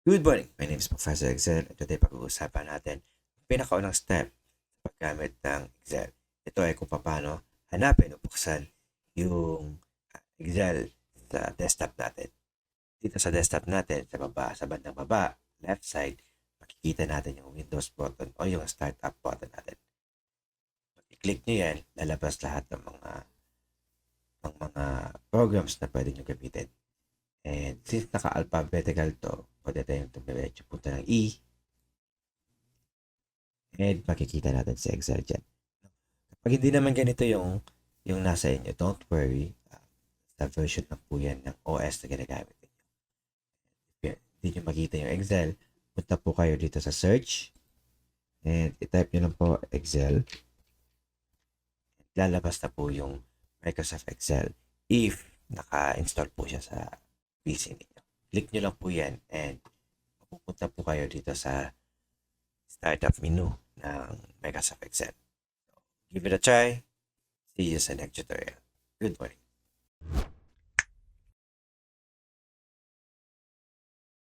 Good morning. My name is Professor Excel. At today pag-uusapan natin ang pinakaunang step sa paggamit ng Excel. Ito ay kung paano hanapin o buksan yung ah, Excel sa desktop natin. Dito sa desktop natin, sa baba, sa bandang baba, left side, makikita natin yung Windows button o yung Startup button natin. I-click nyo yan, lalabas lahat ng mga ng mga programs na pwede nyo gamitin. And since naka-alphabetical to, pwede tayong tumiretso punta ng E. And makikita natin si Excel dyan. Kapag hindi naman ganito yung yung nasa inyo, don't worry. Uh, sa version lang po yan ng OS na ginagamit ninyo. If hindi nyo makita yung Excel, punta po kayo dito sa search. And itype nyo lang po Excel. Lalabas na po yung Microsoft Excel if naka-install po siya sa PC ninyo. Click nyo lang po yan and pupunta po kayo dito sa startup menu ng Microsoft Excel. Give it a try. See you sa next tutorial. Good morning.